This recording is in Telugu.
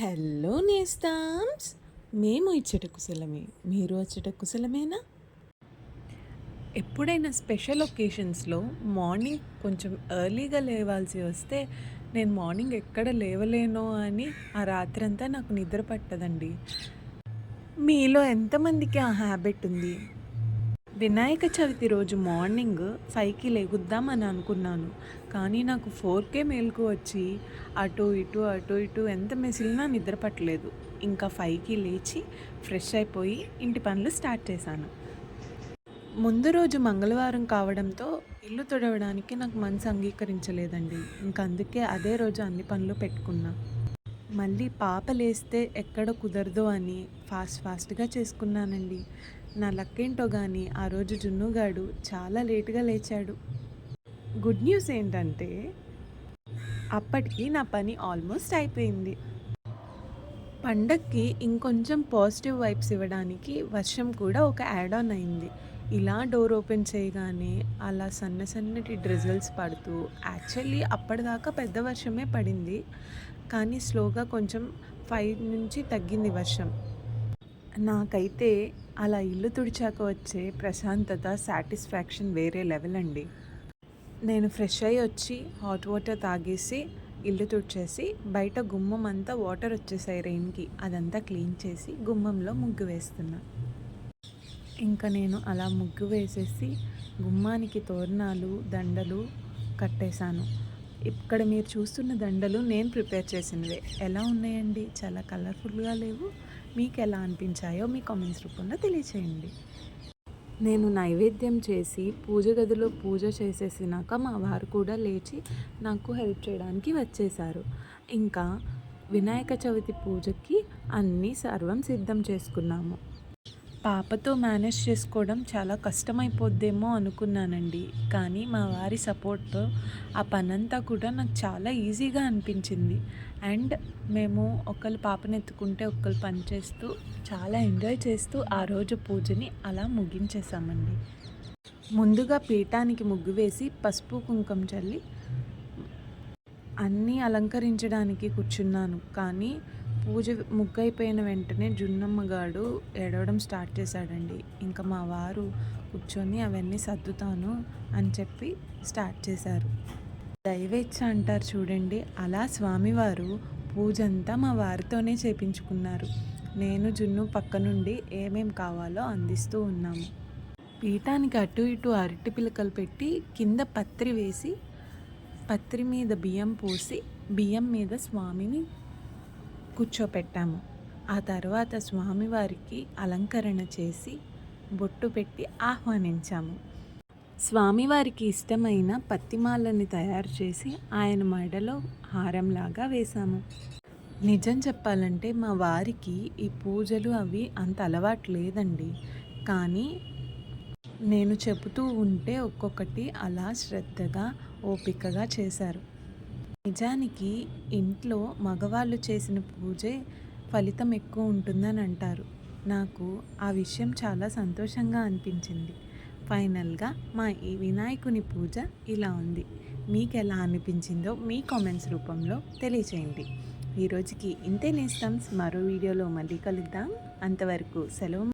హలో నేస్తామ్స్. మేము ఇచ్చేట కుశలమే. మీరు వచ్చేట కుశలమేనా? ఎప్పుడైనా స్పెషల్ ఒకేషన్స్లో మార్నింగ్ కొంచెం ఎర్లీగా లేవాల్సి వస్తే నేను మార్నింగ్ ఎక్కడ లేవలేనో అని ఆ రాత్రంతా నాకు నిద్ర పట్టదండి. మీలో ఎంతమందికి ఆ హ్యాబిట్ ఉంది? వినాయక చవితి రోజు మార్నింగ్ ఫైవ్కి లేగుద్దామని అనుకున్నాను. కానీ నాకు ఫోర్కే మేలుకు వచ్చి అటు ఇటు అటు ఇటు ఎంత మెసిలినా నిద్ర పట్టలేదు. ఇంకా ఫైవ్కి లేచి ఫ్రెష్ అయిపోయి ఇంటి పనులు స్టార్ట్ చేశాను. ముందు రోజు మంగళవారం కావడంతో ఇల్లు తుడవడానికి నాకు మనసు అంగీకరించలేదండి. ఇంక అందుకే అదే రోజు అన్ని పనులు పెట్టుకున్నా. మళ్ళీ పాప లేస్తే ఎక్కడ కుదరదు అని ఫాస్ట్ ఫాస్ట్గా చేసుకున్నానండి. నా లక్కేంటో కానీ ఆ రోజు జున్నుగాడు చాలా లేటుగా లేచాడు. గుడ్ న్యూస్ ఏంటంటే అప్పటికి నా పని ఆల్మోస్ట్ అయిపోయింది. పండక్కి ఇంకొంచెం పాజిటివ్ వైబ్స్ ఇవ్వడానికి వర్షం కూడా ఒక యాడ్ ఆన్ అయింది. ఇలా డోర్ ఓపెన్ చేయగానే అలా సన్న సన్నటి డ్రిజల్స్ పడుతూ యాక్చువల్లీ అప్పటిదాకా పెద్ద వర్షమే పడింది. కానీ స్లోగా కొంచెం ఫైవ్ నుంచి తగ్గింది వర్షం. నాకైతే అలా ఇల్లు తుడిచాక వచ్చే ప్రశాంతత సాటిస్ఫాక్షన్ వేరే లెవెల్ అండి. నేను ఫ్రెష్ అయ్యి వచ్చి హాట్ వాటర్ తాగేసి ఇల్లు తుడిచేసి బయట గుమ్మం అంతా వాటర్ వచ్చేసాయి రెయిన్కి. అదంతా క్లీన్ చేసి గుమ్మంలో ముగ్గు వేస్తున్నా. ఇంకా నేను అలా ముగ్గు వేసేసి గుమ్మానికి తోరణాలు దండలు కట్టేశాను. ఇక్కడ మీరు చూస్తున్న దండలు నేను ప్రిపేర్ చేసినవే. ఎలా ఉన్నాయండి? చాలా కలర్ఫుల్గా లేవు. మీకు ఎలా అనిపించాయో మీ కామెంట్స్ రూపంలో తెలియచేయండి. నేను నైవేద్యం చేసి పూజ గదిలో పూజ చేసేసినాక మా వారు కూడా లేచి నాకు హెల్ప్ చేయడానికి వచ్చేసారు ఇంకా వినాయక చవితి పూజకి అన్నీ సర్వం సిద్ధం చేసుకున్నాము. పాపతో మేనేజ్ చేసుకోవడం చాలా కష్టమైపోద్దేమో అనుకున్నానండి. కానీ మా వారి సపోర్ట్తో ఆ పనంతా కూడా నాకు చాలా ఈజీగా అనిపించింది. అండ్ మేము ఒకళ్ళు పాపని ఎత్తుకుంటే ఒకళ్ళు పని చేస్తూ చాలా ఎంజాయ్ చేస్తూ ఆ రోజు పూజని అలా ముగించేసామండి ముందుగా పీఠానికి ముగ్గు వేసి పసుపు కుంకం చల్లి అన్నీ అలంకరించడానికి కూర్చున్నాను. కానీ పూజ ముగ్గైపోయిన వెంటనే జున్నమ్మగాడు ఏడవడం స్టార్ట్ చేశాడండి. ఇంకా మా వారు కూర్చొని అవన్నీ సర్దుతాను అని చెప్పి స్టార్ట్ చేశారు. దైవేచ్ఛ అంటారు చూడండి అలా స్వామివారు పూజ అంతా మా వారితోనే చేపించుకున్నారు. నేను జున్ను పక్క నుండి ఏమేం కావాలో అందిస్తూ ఉన్నాము. పీఠానికి అటు ఇటు అరటి పిలకలు పెట్టి కింద పత్రి వేసి పత్రి మీద బియ్యం పోసి బియ్యం మీద స్వామిని కూర్చోపెట్టాము. ఆ తర్వాత స్వామివారికి అలంకరణ చేసి బొట్టు పెట్టి ఆహ్వానించాము. స్వామివారికి ఇష్టమైన పత్తిమాలని తయారు చేసి ఆయన మెడలో హారంలాగా వేశాము. నిజం చెప్పాలంటే మా వారికి ఈ పూజలు అవి అంత అలవాటు లేదండి. కానీ నేను చెబుతూ ఉంటే ఒక్కొక్కటి అలా శ్రద్ధగా ఓపికగా చేశారు. నిజానికి ఇంట్లో మగవాళ్ళు చేసిన పూజే ఫలితం ఎక్కువ ఉంటుందని అంటారు. నాకు ఆ విషయం చాలా సంతోషంగా అనిపించింది. ఫైనల్గా మా ఈ వినాయకుని పూజ ఇలా ఉంది. మీకు ఎలా అనిపించిందో మీ కామెంట్స్ రూపంలో తెలియచేయండి. ఈరోజుకి ఇంతే నేస్తాం. మరో వీడియోలో మళ్ళీ కలుద్దాం. అంతవరకు సెలవు